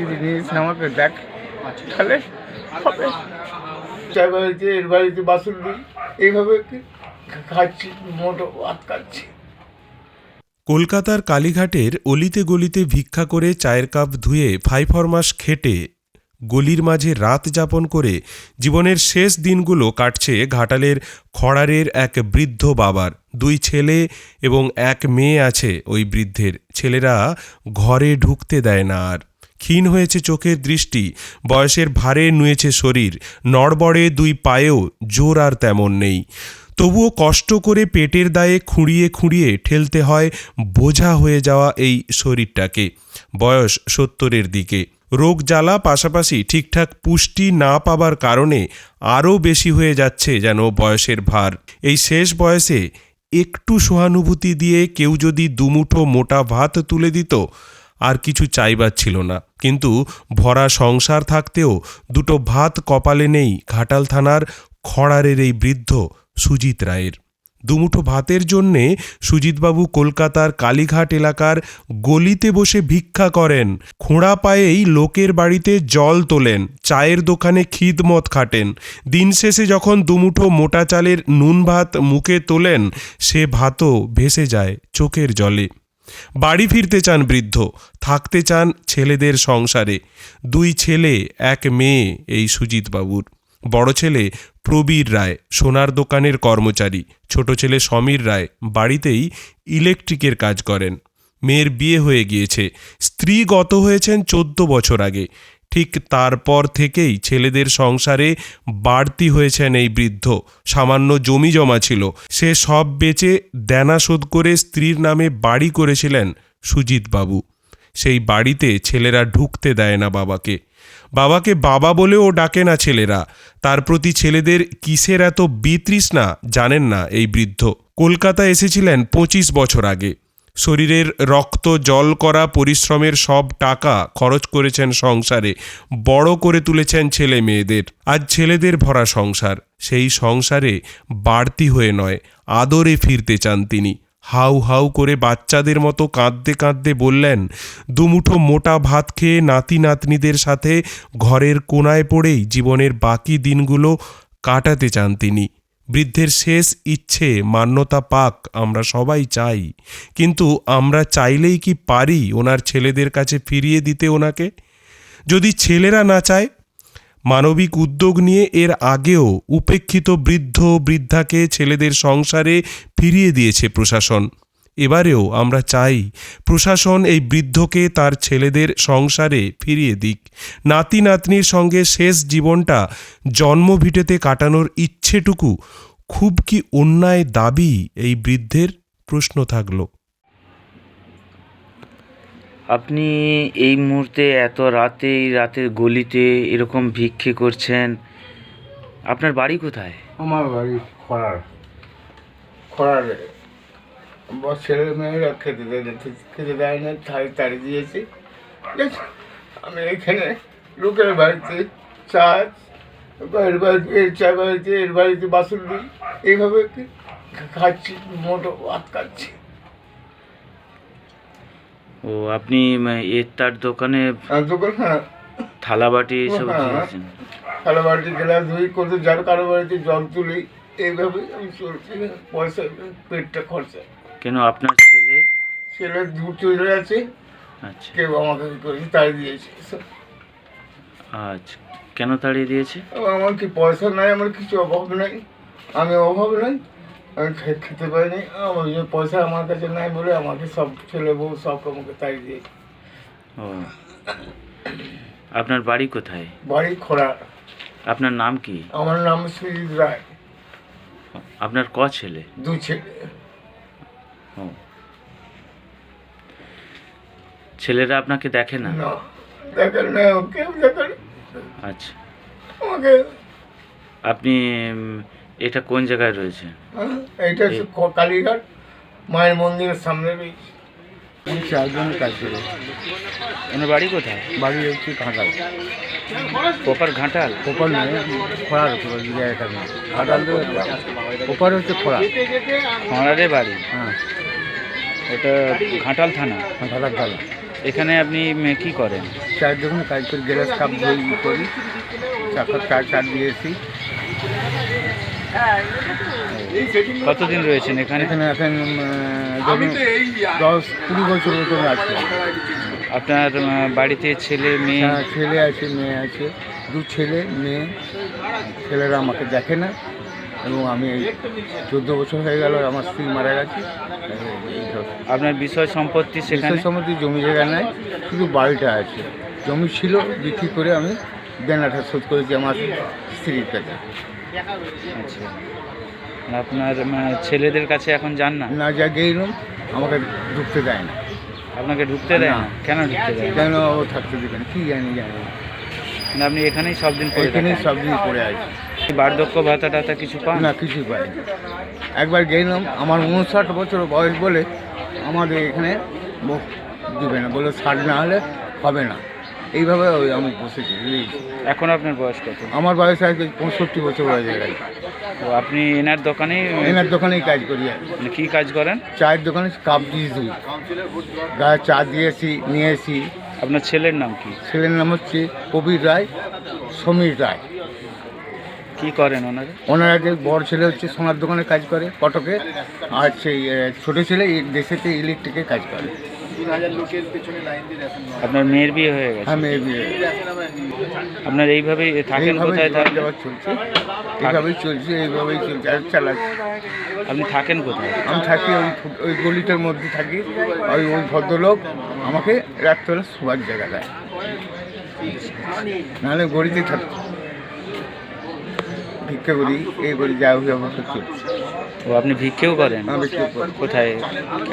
যদি আমাকে দেখ তাহলে হবে। চার বাড়িতে এর বাড়িতে বাসন দিই। এইভাবে খাচ্ছি মোটো ভাত খাচ্ছি। কলকাতার কালীঘাটের অলিতে গলিতে ভিক্ষা করে চায়ের কাপ ধুয়ে ফাইফরমাস খেটে গলির মাঝে রাত যাপন করে জীবনের শেষ দিনগুলো কাটছে ঘাটালের খড়ারের এক বৃদ্ধ বাবার। দুই ছেলে এবং এক মেয়ে আছে ওই বৃদ্ধের। ছেলেরা ঘরে ঢুকতে দেয় না আর। ক্ষীণ হয়েছে চোখের দৃষ্টি, বয়সের ভারে নুয়েছে শরীর, নড়বড়ে দুই পায়েও জোর আর তেমন নেই। তবুও কষ্ট করে পেটের দায়ে খুঁড়িয়ে খুঁড়িয়ে ঠেলতে হয় বোঝা হয়ে যাওয়া এই শরীরটাকে। বয়স সত্তরের দিকে। রোগ জ্বালা পাশাপাশি ঠিকঠাক পুষ্টি না পাবার কারণে আরও বেশি হয়ে যাচ্ছে যেন বয়সের ভার। এই শেষ বয়সে একটু সহানুভূতি দিয়ে কেউ যদি দুমুঠো মোটা ভাত তুলে দিত, আর কিছু চাইবার ছিল না। কিন্তু ভরা সংসার থাকতেও দুটো ভাত কপালে নেই ঘাটাল থানার খড়ারের এই বৃদ্ধ সুজিত রায়ের। দুমুঠো ভাতের জন্যে সুজিতবাবু কলকাতার কালীঘাট এলাকার গলিতে বসে ভিক্ষা করেন। খোঁড়া পায়েই লোকের বাড়িতে জল তোলেন, চায়ের দোকানে খিদমত খাটেন। দিন শেষে যখন দুমুঠো মোটা চালের নুন ভাত মুখে তোলেন, সে ভাতও ভেসে যায় চোখের জলে। বাড়ি ফিরতে চান বৃদ্ধ, থাকতে চান ছেলেদের সংসারে। দুই ছেলে, এক মেয়ে এই সুজিতবাবুর। বড় ছেলে প্রবীর রায়, সোনার দোকানের কর্মচারী। ছোট ছেলে সমীর রায় বাড়িতেই ইলেকট্রিকের কাজ করেন। মেয়ের বিয়ে হয়ে গিয়েছে। স্ত্রী গত হয়েছেন চোদ্দ বছর আগে। ঠিক তারপর থেকেই ছেলেদের সংসারে বাড়তি হয়েছেন এই বৃদ্ধ। সামান্য জমি জমা ছিল। সে সব বেচে দেনা শোধ করে স্ত্রীর নামে বাড়ি করেছিলেন সুজিতবাবু সেই বাড়িতে ছেলেরা ঢুকতে দেয় না বাবাকে। বাবাকে বাবা বলেও ডাকে না ছেলেরা। তার প্রতি ছেলেদের কিসের এত বিতৃষ্ণা জানেন না এই বৃদ্ধ। কলকাতা এসেছিলেন পঁচিশ বছর আগে। শরীরের রক্ত, জল করা, পরিশ্রমের সব টাকা খরচ করেছেন সংসারে। বড় করে তুলেছেন ছেলে মেয়েদের। আজ ছেলেদের ভরা সংসার। সেই সংসারে বাড়তি হয়ে নয়, আদরে ফিরতে চান তিনি। হাউ হাউ করে বাচ্চাদের মতো কাঁদতে কাঁদতে বললেন, দুমুঠো মোটা ভাত খেয়ে নাতি নাতনিদের সাথে ঘরের কোনায় পড়েই জীবনের বাকি দিনগুলো কাটাতে চান তিনি। বৃদ্ধের শেষ ইচ্ছে, মান্যতা পাক আমরা সবাই চাই। কিন্তু আমরা চাইলেই কি পারি ওনার ছেলেদের কাছে ফিরিয়ে দিতে ওনাকে? যদি ছেলেরা না চায় মানবিক উদ্যোগ নিয়ে এর আগেও উপেক্ষিত বৃদ্ধ বৃদ্ধাকে ছেলেদের সংসারে ফিরিয়ে দিয়েছে প্রশাসন। এবারেও আমরা চাই প্রশাসন এই বৃদ্ধকে তার ছেলেদের সংসারে ফিরিয়ে দিক। নাতি নাতনির সঙ্গে শেষ জীবনটা জন্মভিটেতে কাটানোর ইচ্ছেটুকু খুব কি অন্যায় দাবি এই বৃদ্ধের? প্রশ্ন থাকল। আপনি এই মুহূর্তে এত রাতে, এই রাতের গলিতে এরকম ভিক্ষে করছেন, আপনার বাড়ি কোথায়? আমার বাড়ি খরার খরারে ছেলে মেয়েরা খেতে দেয় না, খেতে দেয় না, তাই তাড়ি দিয়েছি? আমি এখানে লোকের বাড়িতে চা এর বাড়িতে এর চা বাড়িতে, এর বাড়িতে বাসন দিই। এইভাবে খাচ্ছি, মোটো ভাত খাচ্ছি। ও আপনি এর তার দোকানে হ্যাঁ। থালা বাটি সব হ্যাঁ। দিয়েছেন কারও বাড়িতে গ্লাস ধুই করতে যার কারও বাড়িতে জল তুলি এইভাবে আমি চলছি পয়সা পেটটা খরচা। কেন আপনার ছেলে? ছেলে দু চলে আছে আচ্ছা। কেউ আমাকে ই করে তাই দিয়েছে আচ্ছা কেন তাড়িয়ে দিয়েছে? আমার কি পয়সা নাই আমার কিছু অভাব নাই আমি অভাব নাই। আমি খেতে পারিনি। আমার যে পয়সা আমার কাছে নাই বলে আমাকে সব ছেলে বউ সব আমাকে তাই দিয়েছে। ও। আপনার বাড়ি কোথায়? বাড়ি খোলা আপনার নাম কি? আমার নাম সুজিত রায়। আপনার ক ছেলে? দু ছেলে। ও। ছেলেরা আপনাকে দেখে না? না দেখেন না কেউ দেখেন আচ্ছা। আমাকে আপনি এটা কোন জায়গায় রয়েছে? হ্যাঁ, এইটা হচ্ছে কালীঘাট মায়ের মন্দিরের সামনে রয়েছে আমি চারজনের কাজ করি। আপনার বাড়ি কোথায়? বাড়ি হচ্ছে ঘাটাল। প্রপার ঘাটাল? কোপার নয় খোড়ার জায়গাটা নেই ঘাটাল তো কোপার হচ্ছে খোড়া। খড়ারে বাড়ি? হ্যাঁ। ওটা ঘাটাল থানা? ঘাটাল ডালা এখানে আপনি কি করেন? চায়ের দোকানে কাজ করি গ্যাস কাপ করি। চাকার চা চা দিয়েছি কতদিন রয়েছেন এখানে? এখানে এখন দশ কুড়ি বছর মতন আছে। আপনার বাড়িতে ছেলে মেয়ে? হ্যাঁ, ছেলে আছে মেয়ে আছে। দু ছেলে মেয়ে। ছেলেরা আমাকে দেখে না। এবং আমি চোদ্দ বছর হয়ে গেল আমার স্ত্রী মারা গেছে। আপনার বিষয় সম্পত্তি সেখানে? সম্বন্ধে জমি জায়গা নাই শুধু বাড়িটা আছে। জমি ছিল বিক্রি করে আমি দেনাটা শোধ করেছি আমার স্ত্রীর কাছে। আচ্ছা। আপনার উম, ছেলেদের কাছে এখন যান না? না যা গেলাম আমাকে ঢুকতে দেয় না। আপনাকে ঢুকতে দেয় না। কেন ঢুকতে দেয় কেন ও থাকতে দেবে না? কী জানি জানি না। না, আপনি এখানেই সব দিন এখানেই সব দিন পড়ে আছি। বার্ধক্য ভাতা টাতা কিছু পান? না কিছুই পাই। একবার গেলাম আমার উনষাট বছর বয়স বলে আমাদের এখানে মুখ দিবে না। বলে ষাট না হলে হবে না। এইভাবে আমি বসেছি। এখন আপনার বয়স কত? আমার বয়স আজকে পঁয়ষট্টি বছর হয়ে গেছে। তো আপনি এনার দোকানে এনার দোকানেই কাজ করি আর কি। কাজ করেন? চায়ের দোকানে কাপ দিয়ে দিই। গায়ে চা দিয়েছি নিয়েছি। আপনার ছেলের নাম কি? ছেলের নাম হচ্ছে কবির রায় সমীর রায়। কি করেন ওনারা? ওনারা যে বড় ছেলে হচ্ছে সোনার দোকানে কাজ করে কটকে আর সেই ছোটো ছেলে দেশেতে ইলেকট্রিকে কাজ করে। আপনার মেয়ের বিয়ে হয়ে গেছে। আমি এই বিয়ে- আপনার এইভাবেই থাকেন কোথায় থাকেন চলছে। এইভাবেই চলছে এইভাবেই চলছে। আর চালাচ্ছি আপনি থাকেন কোথায়? আমি থাকি ওই ওই গলিটার মধ্যে থাকি। ওই ওই ভদ্রলোক আমাকে রাত্রে শোবার জায়গা দেয়। নাহলে গড়িতেই থাকতো ভিক্ষা করি এই করি যা হোক আমাকে চলছে। ও আপনি ভিক্ষেও করেন? আমি কোথায়?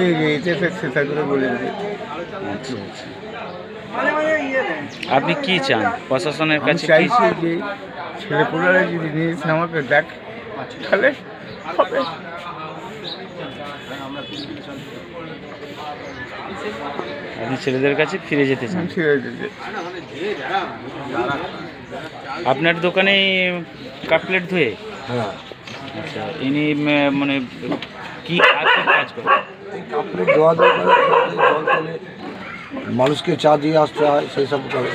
এই বলে আচ্ছা আচ্ছা। আপনি কি চান? প্রশাসনের কাছে কি চাইছি যে ছেলেপুলারা যদি এসে আমাকে দেখ তাহলে হবে। আপনি ছেলেদের কাছে ফিরে যেতে চান? ঠিক আছে যে। আপনার দোকানে কাপলেট ধুয়ে? হ্যাঁ। আচ্ছা ইনি মানে কি আর কি কাজ করেন? কাপড়ের ধোয়া ধোয়া করে জল তোলে মানুষকে চা দিয়ে আসতে হয় সেই সব করে।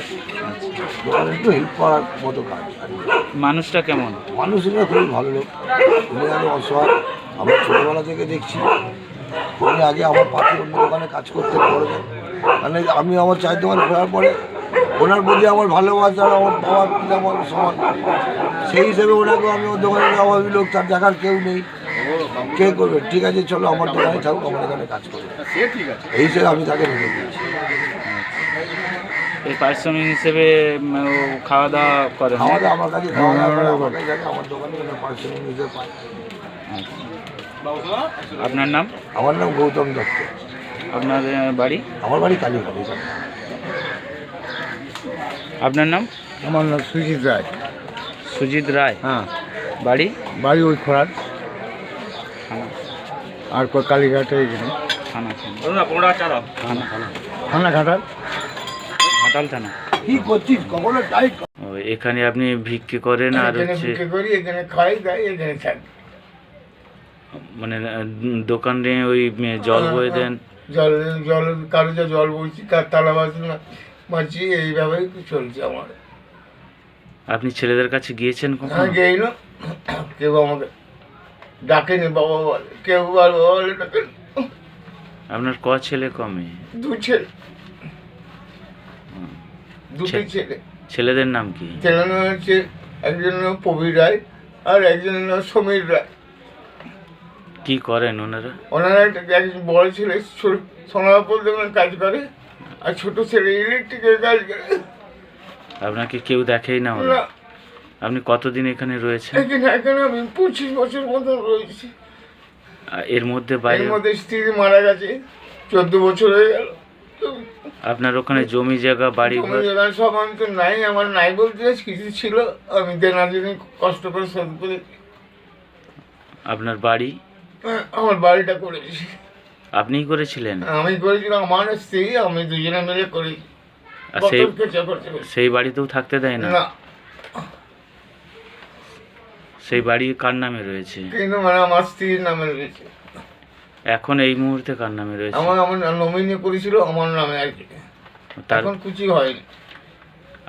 একটু হেল্প করার মতো কাজ। মানুষটা কেমন? মানুষেরা খুবই ভালো লোক। উনি আরও অসহায়। আমরা ছোটোবেলা থেকে দেখছি। উনি আগে আমার পাশে অন্য দোকানে কাজ করতে পারবেন মানে আমি আমার চায়ের দোকানে খোলার পরে ওনার প্রতি আমার ভালোবাসা আর আমার বাবার প্রতি আমার সমান। সেই হিসেবে ওনাকে আমি ওর দোকানে অভাবী লোক তার দেখার কেউ নেই। কে করবে? ঠিক আছে চলো আমার দোকানে থাকুক আমার এখানে কাজ করবে। এই হিসেবে আমি তাকে রেখে দিয়েছি। এই পারিশ্রমিক হিসেবে ও খাওয়া দাওয়া করে হ্যাঁ? খাওয়া দাওয়া আমার কাছে খাওয়া দাওয়া আমার কাছে আমার দোকানে পারিশ্রমিক হিসেবে পায়। আপনার নাম? আমার নাম গৌতম দত্ত। আপনার বাড়ি? আমার বাড়ি কালীঘাট। আপনার নাম? আমার নাম সুজিত রায়। সুজিত রায়? হ্যাঁ। বাড়ি? বাড়ি ওই থানা। আর কো- কালীঘাটে এখানে থানা থানা। ঘাটার ঘাটাল। থানা। কি করছিস? কখনো এখানে আপনি ভিক্ষে করেন আর এখানে হচ্ছে বিক্রি করি এখানে খাই দাই এখানে থাকি। মানে দোকানে ওই উম, জল বয়ে দেন। জল জল কারও যা জল বইছি কার তালা বাজি মারছি এইভাবেই চলছে আমার। আপনি ছেলেদের কাছে গিয়েছেন কখন? আমি গেইল কেউ আমাকে ডাকেনি বাবা বলে। কেউ আর বাবা বলে ডাকেন। আপনার ক ছেলে কমে দু ছেলে। দুটি ছেলে। ছেলেদের নাম কি? ছেলের নাম হচ্ছে একজন নাম প্রবীর রায় আর একজনের নাম সমীর রায়। কি করেন ওনারা? ওনারা একজন বড় ছেলে সোনারপুর দোকানে কাজ করে। আর ছোট ছেলে ইলেকট্রিকের কাজ করে। আপনাকে কেউ দেখেই না ওরা। আপনি কতদিন এখানে রয়েছেন? এখানে এখানে আমি পঁচিশ বছর মতো রয়েছি। এর মধ্যে বাইরে মধ্যে স্ত্রী মারা গেছে। চোদ্দ বছর হয়ে গেল। আপনার ওখানে জমি জায়গা বাড়ি ঘর? সব আমি তো নাই আমার নাই বলতে কিছু ছিল। আমি দেনা দিনে কষ্ট করে শোধ করে আপনার বাড়ি? আহ, আমার বাড়িটা করেছি। আপনিই করেছিলেন? আমি করেছিলাম আমার স্ত্রী আমি দুজনে মিলে করি। আর সেই বাড়িতেও থাকতে দেয় না? সেই বাড়ি কার নামে রয়েছে? মানে আমার স্ত্রীর নামে রয়েছে। এখন এই মুহূর্তে কার নামে রয়েছে? আমার আমার নমিনি করেছিল আমার নামে আর কি। এখন কিছু হয়নি।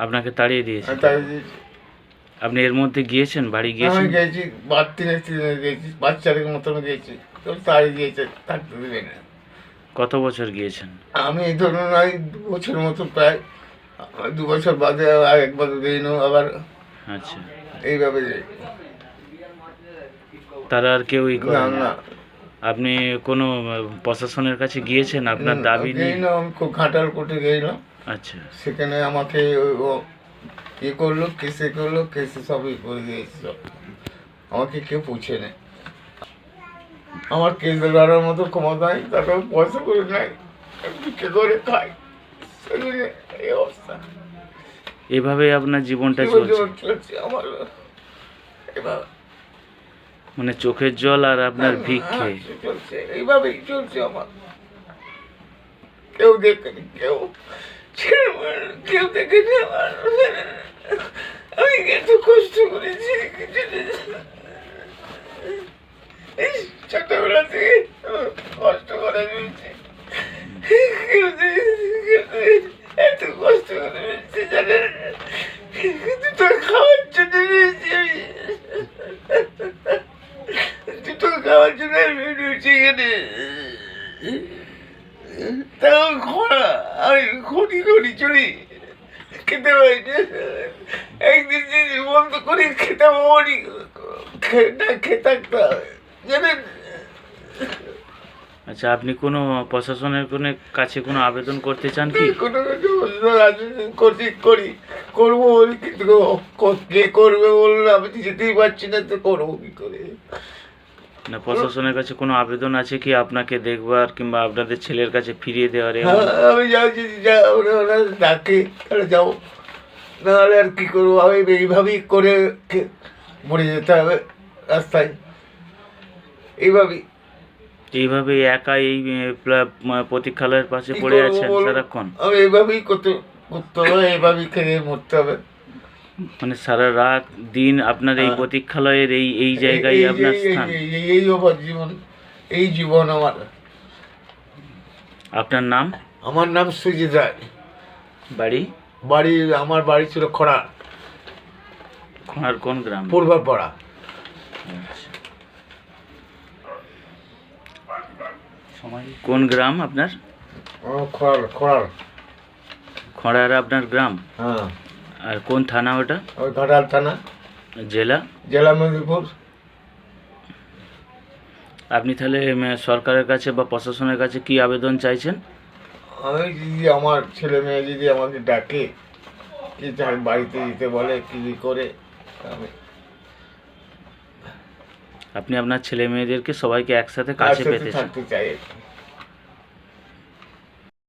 আপনাকে তাড়িয়ে দিয়েছে। আপনি এর মধ্যে গিয়েছেন? বাড়ি আমি গিয়েছেন? গেছি বাচ্চাদের মতন গেছি তো তাড়ি দিয়েছে থাকতে দেবে না কত বছর গিয়েছেন? আমি ধরুন ওই দু বছর মতো প্রায় দু বছর বাদে আর একবার দিন আবার আচ্ছা। এইভাবে যাই। তারা আর কেউ না করে না না। আপনি কোনো প্রশাসনের কাছে গিয়েছেন? আপনার দাবি নিয়ে? গেলাম আমি খুব ঘাটাল কোর্টে গেলাম আচ্ছা। সেখানে আমাকে ইয়ে করল কেসে করল কেসে সবই করে দিয়েছে সব আমাকে কেউ পুছে নেই। আমার কেস লড়ার মতো ক্ষমতা নেই তারপর পয়সা করে নেয় বিক্রি করে খাই। এই অবস্থা। এভাবে আপনার জীবনটা চলছে? আমার এবার মানে চোখের জল আর আপনার ভিক্ষে? হ্যাঁ, চলছে এইভাবেই চলছে আমার। কেউ দেখেনি কেউ কেউ দেখেনি আমার। আমি এত কষ্ট করেছি ছোটবেলা থেকে কষ্ট করে দিয়েছি। এত কষ্ট করে দিয়েছি জানেন জন্য দিয়েছি আমি। দুটো খাওয়ার জন্য আমি রয়েছি এখানে। তাও খরা আমি খনি খনি চলি খেতে পারি একদিন যদি বন্ধ করে খেতাম অনেক খেতে জানেন আচ্ছা আপনি কোনো প্রশাসনের কোনো কাছে কোনো আবেদন করতে চান কি? করি করব বলি কিন্তু কে করবে বললে আমি যেতেই পারছি না তো করব কি করে? না প্রশাসনের কাছে কোনো আবেদন আছে কি আপনাকে দেখবার কিংবা আপনাদের ছেলের কাছে ফিরিয়ে দেওয়ার হ্যাঁ, আমি যাও যদি যা ওরা ডাকে তাহলে যাও নাহলে আর কি করব? আমি এইভাবেই করে মরে যেতে হবে রাস্তায়। এইভাবেই। এইভাবে একা এই প্রতীক্ষালয়ের পাশে পড়ে আছেন সারাক্ষণ? এইভাবেই করতে করতে হবে এইভাবেই খেয়ে মরতে হবে। মানে সারা রাত দিন আপনার এই হ্যাঁ। প্রতীক্ষালয়ের এই এই জায়গায় আপনার স্থান। এই- আমার জীবন এই জীবন আমার। আপনার নাম? আমার নাম সুজিত রায়। বাড়ি? বাড়ি আমার বাড়ি ছিল খড়া আর কোন গ্রাম? পূর্বপাড়া। কোন গ্রাম আপনার? খড়ার খড়ার খড়ার আপনার গ্রাম? হ্যাঁ। আর কোন থানা ওটা? ওই ঘাটাল থানা। জেলা? জেলা মেদিনীপুর আপনি তাহলে সরকারের কাছে বা প্রশাসনের কাছে কি আবেদন চাইছেন? আমি যদি আমার ছেলে মেয়ে যদি আমাকে ডাকে কি তার বাড়িতে দিতে বলে কি করে? আমি আপনি আপনার ছেলে মেয়েদেরকে সবাইকে একসাথে কাছে একসাথে পেতে চান থাকতে চাই আর কি।